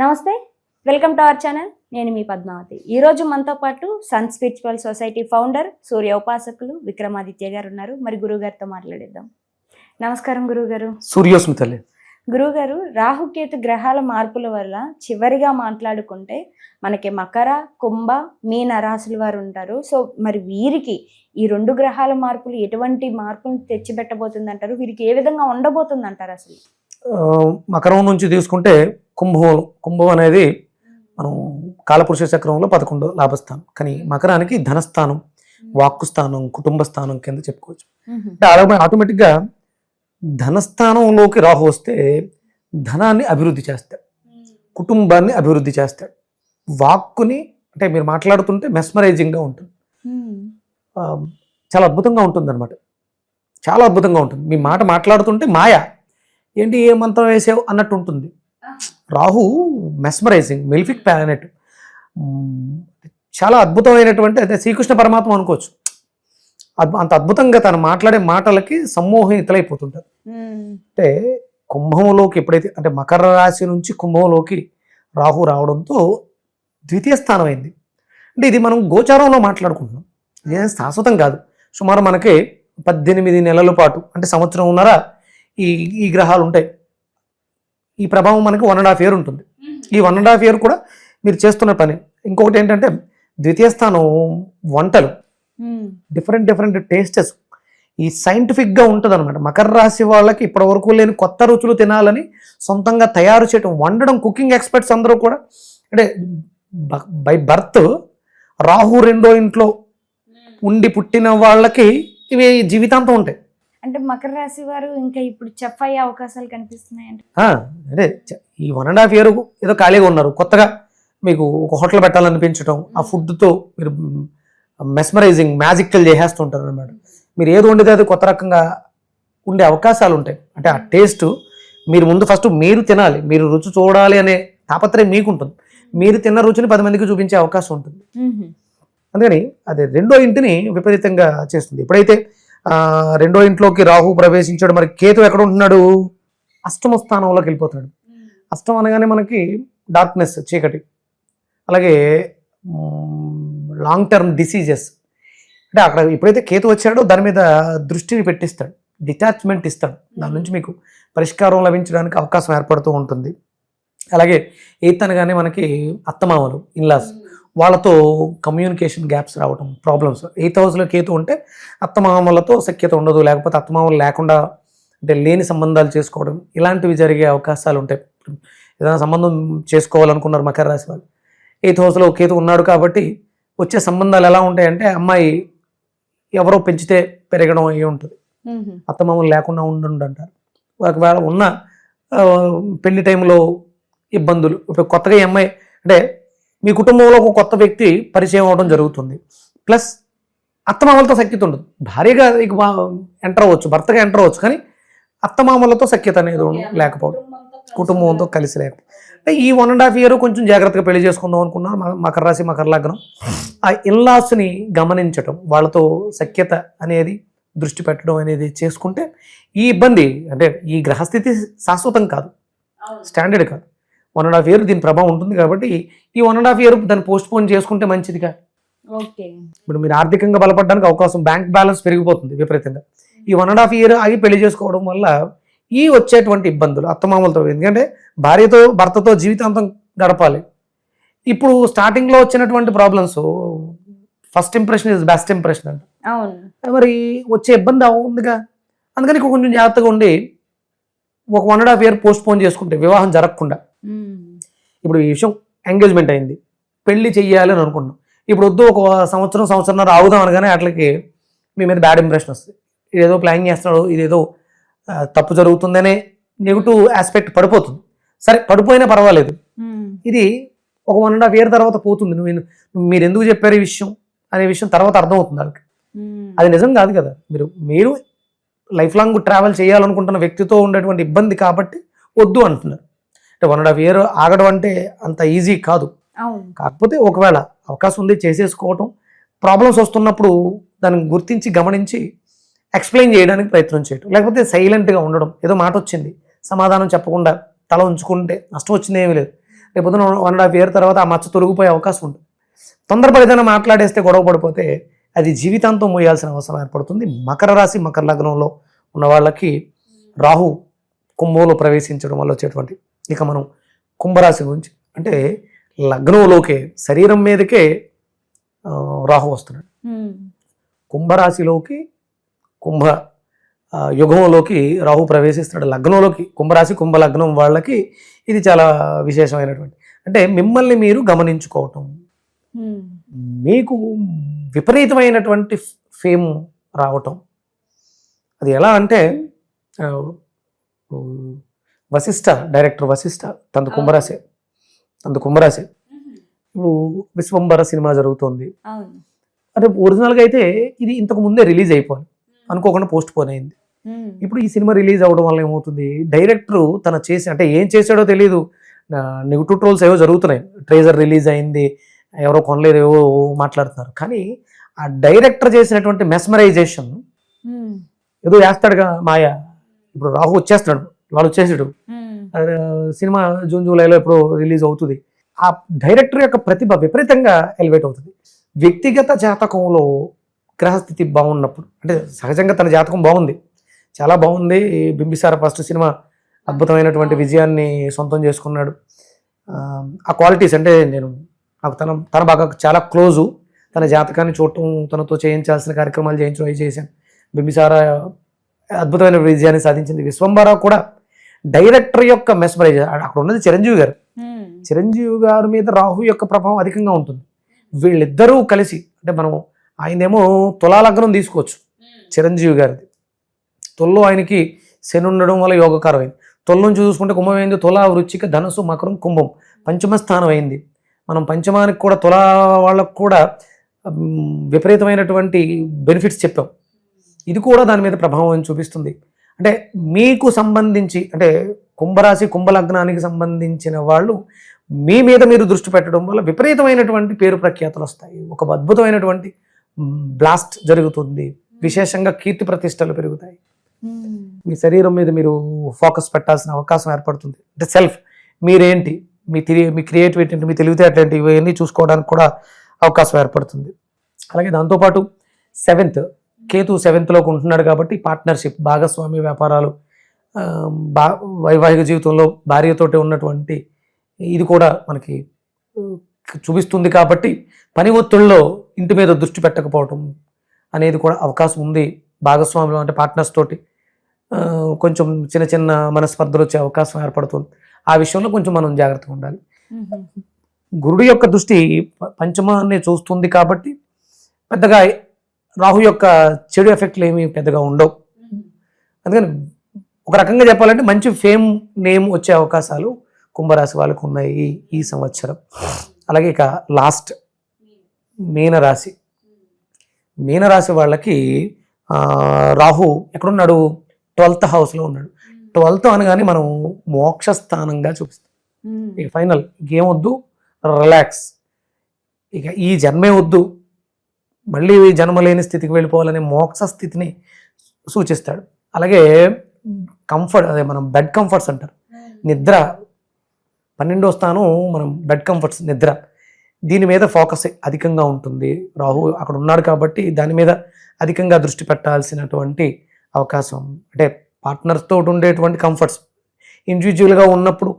నమస్తే welcome to our channel. నేను మీ పద్మావతి. ఈరోజు మనతో పాటు సన్ స్పిరిచువల్ సొసైటీ ఫౌండర్ సూర్య ఉపాసకులు విక్రమాదిత్య గారు ఉన్నారు. మరి గురువు గారితో మాట్లాడేద్దాం. నమస్కారం గురువు గారు సూర్యోస్మి తల్లి గురువు గారు రాహుకేతు గ్రహాల మార్పుల వల్ల చివరిగా మాట్లాడుకుంటే మనకి మకర కుంభ మీన రాశుల వారు ఉంటారు. సో మరి వీరికి ఈ రెండు గ్రహాల మార్పులు ఎటువంటి మార్పులు తెచ్చిపెట్టబోతుంది అంటారు వీరికి ఏ విధంగా ఉండబోతుంది అంటారు అసలు మకరం నుంచి తీసుకుంటే కుంభం కుంభం అనేది మనం కాలపురుష చక్రంలో పదకొండో లాభస్థానం. కానీ మకరానికి ధనస్థానం వాక్కు స్థానం కుటుంబ స్థానం కింద చెప్పుకోవచ్చు. అంటే ఆటోమేటిక్గా ధనస్థానంలోకి రాహు వస్తే ధనాన్ని అభివృద్ధి చేస్తాడు. కుటుంబాన్ని అభివృద్ధి చేస్తాడు. వాక్కుని అంటే మీరు మాట్లాడుతుంటే మెస్మరైజింగ్గా ఉంటుంది. చాలా అద్భుతంగా ఉంటుంది అనమాట చాలా అద్భుతంగా ఉంటుంది. మీ మాట మాట్లాడుతుంటే మాయ. ఏంటి ఏ మంత్రం వేసావు అన్నట్టు ఉంటుంది. రాహు మెస్మరైజింగ్ మెలిఫిక్ ప్లానెట్ చాలా అద్భుతమైనటువంటి అదే శ్రీకృష్ణ పరమాత్మ అనుకోవచ్చు. అంత అద్భుతంగా తను మాట్లాడే మాటలకి సమ్మోహితులైపోతుంటారు అంటే కుంభంలోకి ఎప్పుడైతే అంటే మకర రాశి నుంచి కుంభంలోకి రాహు రావడంతో ద్వితీయ స్థానం అయింది అంటే ఇది మనం గోచారంలో మాట్లాడుకుంటున్నాం. ఇదేం శాశ్వతం కాదు. సుమారు మనకి పద్దెనిమిది నెలల పాటు అంటే సంవత్సరం ఉన్నర ఈ ఈ గ్రహాలు ఉంటాయి ఈ ప్రభావం మనకి వన్ అండ్ హాఫ్ ఇయర్ ఉంటుంది. ఈ వన్ అండ్ హాఫ్ ఇయర్ కూడా మీరు చేస్తున్న పని. ఇంకొకటి ఏంటంటే ద్వితీయ స్థానం వంటలు. డిఫరెంట్ డిఫరెంట్ టేస్టెస్ ఈ సైంటిఫిక్గా ఉంటుంది అనమాట మకర రాశి వాళ్ళకి ఇప్పటి వరకు లేని కొత్త రుచులు తినాలని సొంతంగా తయారు చేయడం వండడం కుకింగ్ ఎక్స్పర్ట్స్ అందరూ కూడా అంటే బై బర్త్ రాహు రెండో ఇంట్లో ఉండి పుట్టిన వాళ్ళకి ఇవి జీవితాంతం ఉంటాయి. అంటే మకర రాశి వారు ఇంకా ఇప్పుడు చెఫ్ అయ్యే అవకాశాలు కనిపిస్తున్నాయండి. అంటే ఈ వన్ అండ్ హాఫ్ ఇయర్ ఏదో ఖాళీగా ఉన్నారు. కొత్తగా మీకు ఒక హోటల్ పెట్టాలనిపించడం ఆ ఫుడ్తో మీరు మెస్మరైజింగ్ మ్యాజికల్ చేసేస్తుంటారు అనమాట మీరు ఏది వండితే అది కొత్త రకంగా ఉండే అవకాశాలు ఉంటాయి. అంటే ఆ టేస్ట్ మీరు ముందు ఫస్ట్ మీరు తినాలి. మీరు రుచి చూడాలి అనే తాపత్రయం మీకు ఉంటుంది మీరు తిన్న రుచిని పది మందికి చూపించే అవకాశం ఉంటుంది. అందుకని అది రెండో ఇంటిని విపరీతంగా చేస్తుంది. ఎప్పుడైతే రెండో ఇంట్లోకి రాహు ప్రవేశించాడు. మరి కేతు ఎక్కడ ఉంటున్నాడు అష్టమ స్థానంలోకి వెళ్ళిపోతున్నాడు. అష్టం అనగానే మనకి డార్క్నెస్ చీకటి. అలాగే లాంగ్ టర్మ్ డిసీజెస్ అంటే అక్కడ ఎప్పుడైతే కేతు వచ్చాడో దాని మీద దృష్టిని పెట్టిస్తాడు. డిటాచ్మెంట్ ఇస్తాడు. దాని నుంచి మీకు పరిష్కారం లభించడానికి అవకాశం ఏర్పడుతూ ఉంటుంది. అలాగే ఎయిత్ అనగానే మనకి అత్తమామలు ఇన్లాస్ వాళ్ళతో కమ్యూనికేషన్ గ్యాప్స్ రావడం ప్రాబ్లమ్స్ ఎయిత్ హౌస్లో కేతు ఉంటే అత్తమామలతో సఖ్యత ఉండదు లేకపోతే అత్తమామలు లేకుండా అంటే లేని సంబంధాలు చేసుకోవడం ఇలాంటివి జరిగే అవకాశాలు ఉంటాయి. ఏదైనా సంబంధం చేసుకోవాలనుకున్నారు మకర రాశి వాళ్ళు. ఎయిత్ హౌస్లో కేతు ఉన్నాడు కాబట్టి వచ్చే సంబంధాలు ఎలా ఉంటాయంటే అమ్మాయి ఎవరో పెంచితే పెరగడం అయ్యి ఉంటుంది. అత్తమామలు లేకుండా ఉండండి అంటారు ఒకవేళ ఉన్న పెళ్ళి టైంలో ఇబ్బందులు ఇప్పుడు కొత్తగా ఈ అమ్మాయి అంటే మీ కుటుంబంలో ఒక కొత్త వ్యక్తి పరిచయం అవడం జరుగుతుంది. ప్లస్ అత్తమామలతో సఖ్యత ఉండదు. భార్యగా ఇక ఎంటర్ అవ్వచ్చు భర్తగా ఎంటర్ అవ్వచ్చు కానీ అత్తమామలతో సఖ్యత అనేది లేకపోవడం. కుటుంబంతో కలిసి లేకపోవడం. అంటే ఈ వన్ అండ్ హాఫ్ ఇయర్ కొంచెం జాగ్రత్తగా పెళ్ళి చేసుకుందాం అనుకున్నారు. మ- మకర రాశి మకర లగ్నం. ఆ ఇల్లాస్ని గమనించటం వాళ్ళతో సఖ్యత అనేది దృష్టి పెట్టడం అనేది చేసుకుంటే ఈ ఇబ్బంది అంటే ఈ గ్రహస్థితి శాశ్వతం కాదు. స్టాండర్డ్ కాదు. వన్ అండ్ హాఫ్ ఇయర్ దీని ప్రభావం ఉంటుంది కాబట్టి ఈ వన్ అండ్ హాఫ్ ఇయర్ దాన్ని పోస్ట్ పోన్ చేసుకుంటే మంచిదిగా. ఇప్పుడు మీరు ఆర్థికంగా బలపడడానికి అవకాశం బ్యాంక్ బ్యాలెన్స్ పెరిగిపోతుంది విపరీతంగా. ఈ వన్ అండ్ హాఫ్ ఇయర్ ఆగి పెళ్ళి చేసుకోవడం వల్ల ఈ వచ్చేటువంటి ఇబ్బందులు అత్తమామలతో. ఎందుకంటే భార్యతో భర్తతో జీవితాంతం గడపాలి. ఇప్పుడు స్టార్టింగ్లో వచ్చినటువంటి problems first impression is best impression అంట. మరి వచ్చే ఇబ్బంది ఉందిగా అందుకని కొంచెం జాగ్రత్తగా ఉండి ఒక one and half year postpone చేసుకుంటే వివాహం జరగకుండా ఇప్పుడు ఈ విషయం ఎంగేజ్మెంట్ అయింది. పెళ్ళి చెయ్యాలి అని అనుకున్నాం. ఇప్పుడు వద్దు ఒక సంవత్సరం సంవత్సరం ఆగుదాం అనగానే అట్లకి మీ మీద బ్యాడ్ ఇంప్రెషన్ వస్తుంది. ఇదేదో ప్లాన్ చేస్తున్నాడు ఇదేదో తప్పు జరుగుతుందనే నెగిటివ్ ఆస్పెక్ట్ పడిపోతుంది. సరే పడిపోయినా పర్వాలేదు. ఇది ఒక వన్ అండ్ హాఫ్ ఇయర్ తర్వాత పోతుంది. నువ్వు మీరు ఎందుకు చెప్పారు ఈ విషయం? అనే విషయం తర్వాత అర్థమవుతుంది వాళ్ళకి. అది నిజం కాదు కదా. మీరు మీరు లైఫ్ లాంగ్ ట్రావెల్ చేయాలనుకుంటున్న వ్యక్తితో ఉండేటువంటి ఇబ్బంది కాబట్టి వద్దు అంటున్నారు. అంటే వన్ అండ్ హాఫ్ ఇయర్ ఆగడం అంటే అంత ఈజీ కాదు. కాకపోతే ఒకవేళ అవకాశం ఉంది చేసేసుకోవటం ప్రాబ్లమ్స్ వస్తున్నప్పుడు దాన్ని గుర్తించి గమనించి ఎక్స్ప్లెయిన్ చేయడానికి ప్రయత్నం చేయటం లేకపోతే సైలెంట్గా ఉండడం ఏదో మాట వచ్చింది సమాధానం చెప్పకుండా తల ఉంచుకుంటే నష్టం వచ్చింది ఏమీ లేదు. రేపు పొద్దున వన్ అండ్ హాఫ్ ఇయర్ తర్వాత ఆ మచ్చ తొలగిపోయే అవకాశం ఉంటుంది. తొందరపడి ఏదైనా మాట్లాడేస్తే గొడవ పడిపోతే అది జీవితాంతం మోయాల్సిన అవసరం ఏర్పడుతుంది. మకర రాశి మకర లగ్నంలో ఉన్న వాళ్ళకి రాహు కుంభంలో ప్రవేశించడం వల్ల వచ్చేటువంటి ఇక మనం కుంభరాశి గురించి అంటే లగ్నంలోకే శరీరం మీదకే రాహు వస్తున్నాడు. కుంభరాశిలోకి కుంభ యుగంలోకి రాహు ప్రవేశిస్తున్నాడు లగ్నంలోకి కుంభరాశి కుంభ లగ్నం వాళ్ళకి ఇది చాలా విశేషమైనటువంటి అంటే మిమ్మల్ని మీరు గమనించుకోవటం. మీకు విపరీతమైనటువంటి ఫేమ్ రావటం. అది ఎలా అంటే వశిష్ఠ డైరెక్టర్ వశిష్ఠ తనది కుంభరాశి. తనది కుంభరాశి. ఇప్పుడు విశ్వంబర సినిమా జరుగుతోంది. అంటే ఒరిజినల్గా అయితే ఇది ఇంతకు ముందే రిలీజ్ అయిపోయింది. అనుకోకుండా పోస్ట్ పోన్ అయింది. ఇప్పుడు ఈ సినిమా రిలీజ్ అవడం వల్ల ఏమవుతుంది? డైరెక్టర్ తన చేసి అంటే ఏం చేశాడో తెలియదు నెగిటివ్ ట్రోల్స్ ఏవో జరుగుతున్నాయి. ట్రేజర్ రిలీజ్ అయింది. ఎవరో కొనలేదు ఏవో మాట్లాడుతున్నారు. కానీ ఆ డైరెక్టర్ చేసినటువంటి మెస్మరైజేషన్ ఏదో వేస్తాడుగా మాయ. ఇప్పుడు రాహు వచ్చేస్తున్నాడు. వాళ్ళు వచ్చేసాడు సినిమా జూన్ జూలైలో ఎప్పుడో రిలీజ్ అవుతుంది. ఆ డైరెక్టర్ యొక్క ప్రతిభ విపరీతంగా ఎలివేట్ అవుతుంది. వ్యక్తిగత జాతకంలో గ్రహస్థితి బాగున్నప్పుడు అంటే సహజంగా తన జాతకం బాగుంది. చాలా బాగుంది. బింబిసార ఫస్ట్ సినిమా అద్భుతమైనటువంటి విజయాన్ని సొంతం చేసుకున్నాడు. ఆ, క్వాలిటీస్ అంటే నేను నాకు తన తన బాగా చాలా క్లోజు. తన జాతకాన్ని చూడటం తనతో చేయించాల్సిన కార్యక్రమాలు చేయించడం అవి చేశాను. బింబిసార అద్భుతమైన విజయాన్ని సాధించింది విశ్వంబర కూడా. డైరెక్టర్ యొక్క మెస్మరైజ్ అక్కడ ఉన్నది చిరంజీవి గారు. చిరంజీవి గారి మీద రాహు యొక్క ప్రభావం అధికంగా ఉంటుంది. వీళ్ళిద్దరూ కలిసి అంటే మనం ఆయనేమో తులాలగ్నం తీసుకోవచ్చు చిరంజీవి గారిది. తొల్లో ఆయనకి శని ఉండడం వల్ల యోగకారం అయింది తొల నుంచి చూసుకుంటే కుంభం అయింది. తుల వృచ్చిక ధనుసు మకరం కుంభం పంచమ స్థానం అయింది. మనం పంచమానికి కూడా తుల వాళ్ళకు కూడా విపరీతమైనటువంటి బెనిఫిట్స్ చెప్పాం. ఇది కూడా దాని మీద ప్రభావం చూపిస్తుంది. అంటే మీకు సంబంధించి అంటే కుంభరాశి కుంభలగ్నానికి సంబంధించిన వాళ్ళు మీ మీద మీరు దృష్టి పెట్టడం వల్ల విపరీతమైనటువంటి పేరు ప్రఖ్యాతలు వస్తాయి. ఒక అద్భుతమైనటువంటి బ్లాస్ట్ జరుగుతుంది. విశేషంగా కీర్తి ప్రతిష్టలు పెరుగుతాయి. మీ. శరీరం మీద మీరు ఫోకస్ పెట్టాల్సిన అవకాశం ఏర్పడుతుంది. అంటే సెల్ఫ్ మీరేంటి? మీ తిరి మీ క్రియేటివిటీ ఏంటి? మీ తెలివితేటలు ఏంటి? ఇవన్నీ చూసుకోవడానికి కూడా అవకాశం ఏర్పడుతుంది. అలాగే దాంతోపాటు సెవెంత్ కేతు సెవెంత్లోకి ఉంటున్నాడు కాబట్టి పార్ట్నర్షిప్ భాగస్వామి వ్యాపారాలు బా వైవాహిక జీవితంలో భార్యతోటి ఉన్నటువంటి ఇది కూడా మనకి చూపిస్తుంది కాబట్టి పని ఒత్తిళ్ళలో ఇంటి మీద దృష్టి పెట్టకపోవటం అనేది కూడా అవకాశం ఉంది భాగస్వాములు అంటే పార్ట్నర్స్ తోటి. కొంచెం చిన్న చిన్న మనస్పర్ధలు వచ్చే అవకాశం ఏర్పడుతుంది. ఆ విషయంలో కొంచెం మనం జాగ్రత్తగా ఉండాలి. గురుడు యొక్క దృష్టి పంచమాన్ని చూస్తుంది కాబట్టి పెద్దగా రాహు యొక్క చెడు ఎఫెక్ట్లు ఏమీ పెద్దగా ఉండవు. అందుకని ఒక రకంగా చెప్పాలంటే మంచి ఫేమ్ నేమ్ వచ్చే అవకాశాలు కుంభరాశి వాళ్ళకు ఉన్నాయి ఈ- సంవత్సరం. అలాగే ఇక లాస్ట్ మీనరాశి. మీనరాశి వాళ్ళకి రాహు ఎక్కడున్నాడు? ట్వెల్త్ హౌస్లో ఉన్నాడు. ట్వెల్త్ అనగానే మనం మోక్ష స్థానంగా చూపిస్తాం ఇక ఫైనల్ ఇంకేం వద్దు? రిలాక్స్. ఇక ఈ జన్మే వద్దు. మళ్ళీ ఈ జన్మ లేని స్థితికి వెళ్ళిపోవాలనే మోక్ష స్థితిని సూచిస్తాడు. అలాగే కంఫర్ట్ అదే మనం బెడ్ కంఫర్ట్స్ అంటారు. నిద్ర పన్నెండో స్థానం మనం బెడ్ కంఫర్ట్స్ నిద్ర. దీని మీద ఫోకస్ అధికంగా ఉంటుంది. రాహు అక్కడ ఉన్నాడు కాబట్టి దాని మీద అధికంగా దృష్టి పెట్టాల్సినటువంటి అవకాశం అంటే పార్ట్నర్స్ తోటి ఉండేటువంటి కంఫర్ట్స్ ఇండివిజువల్గా ఉన్నప్పుడు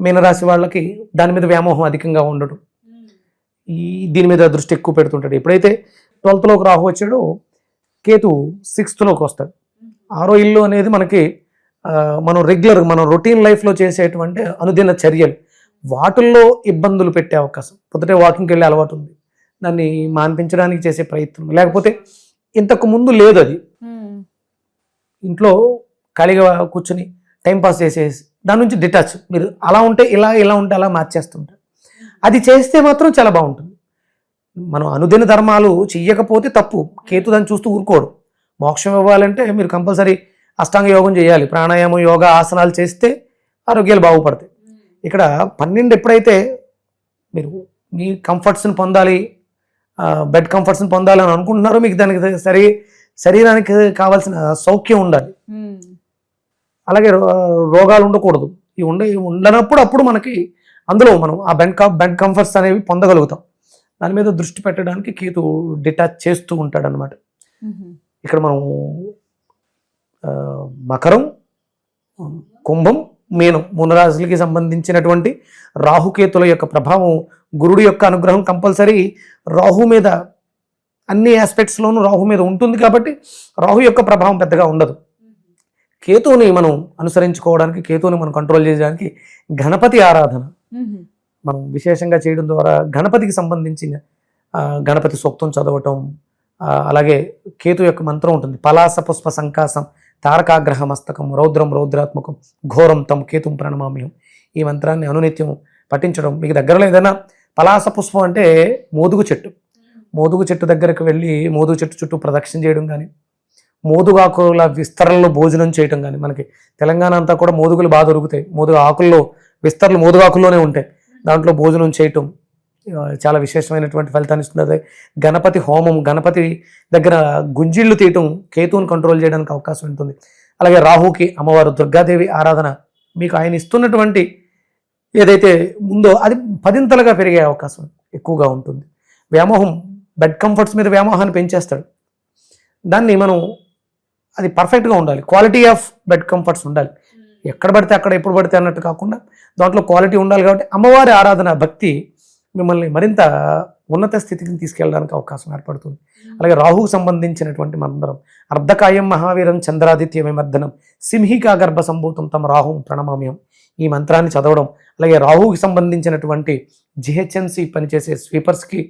మీనరాశి వాళ్ళకి దాని మీద వ్యామోహం అధికంగా ఉండడం. ఈ దీని మీద దృష్టి ఎక్కువ పెడుతుంటాడు. ఎప్పుడైతే ట్వెల్త్లోకి రాహు వచ్చాడో కేతు సిక్స్త్లోకి వస్తాడు. ఆరో ఇల్లు అనేది మనకి మనం రెగ్యులర్ మనం రొటీన్ లైఫ్లో చేసేటువంటి అనుదిన చర్యలు. వాటిల్లో ఇబ్బందులు పెట్టే అవకాశం. పొద్దుటే వాకింగ్కి వెళ్ళే అలవాటు ఉంది. దాన్ని మాన్పించడానికి చేసే ప్రయత్నం లేకపోతే ఇంతకు ముందు లేదు అది. ఉమ్, ఇంట్లో ఖాళీగా కూర్చొని టైం పాస్ చేసేసి దాని నుంచి డిటాచ్ మీరు అలా ఉంటే ఇలా ఇలా ఉంటే అలా మార్చేస్తుంటారు అది చేస్తే మాత్రం చాలా బాగుంటుంది. మనం అనుదిన ధర్మాలు చెయ్యకపోతే తప్పు. కేతు దాన్ని చూస్తూ ఊరుకోడు. మోక్షం ఇవ్వాలంటే మీరు కంపల్సరీ అష్టాంగ యోగం చేయాలి. ప్రాణాయామం యోగా ఆసనాలు చేస్తే ఆరోగ్యాలు బాగుపడతాయి. ఇక్కడ పన్నెండు ఎప్పుడైతే మీరు మీ కంఫర్ట్స్ని పొందాలి బెడ్ కంఫర్ట్స్ని పొందాలి అని అనుకుంటున్నారో మీకు దానికి సరి శరీరానికి కావాల్సిన సౌఖ్యం ఉండాలి. అలాగే రోగాలు ఉండకూడదు. ఇవి ఉండ ఉండనప్పుడు అప్పుడు మనకి అందులో మనం ఆ బెడ్ బెడ్ కంఫర్ట్స్ అనేవి పొందగలుగుతాం. దాని మీద దృష్టి పెట్టడానికి కేతు డిటాచ్ చేస్తూ ఉంటాడు అనమాట. ఇక్కడ మనం మకరం కుంభం మీనం మూడు రాశులకి సంబంధించినటువంటి రాహుకేతుల యొక్క ప్రభావం గురుడు యొక్క అనుగ్రహం కంపల్సరీ రాహు మీద అన్ని ఆస్పెక్ట్స్లోనూ రాహు మీద ఉంటుంది కాబట్టి రాహు యొక్క ప్రభావం పెద్దగా ఉండదు కేతువుని మనం అనుసరించుకోవడానికి కేతువుని మనం కంట్రోల్ చేయడానికి గణపతి ఆరాధన. మనం విశేషంగా చేయడం ద్వారా గణపతికి సంబంధించిన గణపతి సూక్తం చదవటం అలాగే కేతు యొక్క మంత్రం ఉంటుంది పలాస పుష్ప సంకాసం తారకాగ్రహ మస్తకం రౌద్రం రౌద్రాత్మకం ఘోరం తమ్ కేతుం ప్రణమామ్యం ఈ మంత్రాన్ని అనునిత్యం పఠించడం మీకు దగ్గరలో ఏదైనా పలాస పుష్పం అంటే మోదుగు చెట్టు. మోదుగు చెట్టు దగ్గరకు వెళ్ళి మోదుగు చెట్టు చుట్టూ ప్రదక్షిణ చేయడం కానీ మోదుగాకుల విస్తరణలో భోజనం చేయటం కానీ మనకి తెలంగాణ అంతా కూడా మోదుగులు బాగా దొరుకుతాయి. మోదుగు ఆకుల్లో విస్తరలు మోదుగాకుల్లోనే ఉంటాయి. దాంట్లో భోజనం చేయటం చాలా విశేషమైనటువంటి ఫలితాన్ని ఇస్తుంది. అదే గణపతి హోమం గణపతి దగ్గర గుంజిళ్ళు తీయటం కేతువును కంట్రోల్ చేయడానికి అవకాశం ఉంటుంది. అలాగే రాహుకి అమ్మవారు దుర్గాదేవి ఆరాధన మీకు ఆయన ఇస్తున్నటువంటి ఏదైతే ఉందో అది పదింతలుగా పెరిగే అవకాశం ఎక్కువగా ఉంటుంది. వ్యామోహం బెడ్ కంఫర్ట్స్ మీద వ్యామోహాన్ని పెంచేస్తాడు. దాన్ని మనం అది పర్ఫెక్ట్గా ఉండాలి. క్వాలిటీ ఆఫ్ బెడ్ కంఫర్ట్స్ ఉండాలి. ఎక్కడ పడితే అక్కడ ఎప్పుడు పడితే అన్నట్టు కాకుండా దాంట్లో క్వాలిటీ ఉండాలి కాబట్టి అమ్మవారి ఆరాధన భక్తి మిమ్మల్ని మరింత ఉన్నత స్థితికి తీసుకెళ్ళడానికి అవకాశం ఏర్పడుతుంది. అలాగే రాహుకు సంబంధించినటువంటి మంత్రం అర్ధకాయం మహావీరం చంద్రాదిత్య విమర్దనం సింహికా గర్భ సంభూతం తమ రాహు ప్రణమామ్యం. ఈ మంత్రాన్ని చదవడం అలాగే రాహుకి సంబంధించినటువంటి జిహెచ్ఎన్సి పనిచేసే స్వీపర్స్కి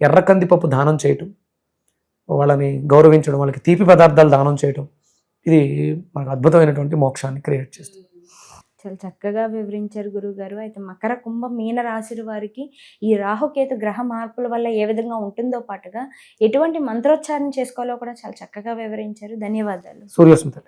ఎర్ర కందిపప్పు దానం చేయటం వాళ్ళని గౌరవించడం వాళ్ళకి తీపి పదార్థాలు దానం చేయటం ఇది మనకు అద్భుతమైనటువంటి మోక్షాన్ని క్రియేట్ చేస్తుంది. చాలా చక్కగా వివరించారు గురుగారు అయితే మకర కుంభ మీన రాశి వారికి ఈ రాహుకేతు గ్రహ మార్పుల వల్ల ఏ విధంగా ఉంటుందో పాటుగా ఎటువంటి మంత్రోచ్చారణ చేసుకోవాలో కూడా చాలా చక్కగా వివరించారు. ధన్యవాదాలు. సూర్యోస్మిత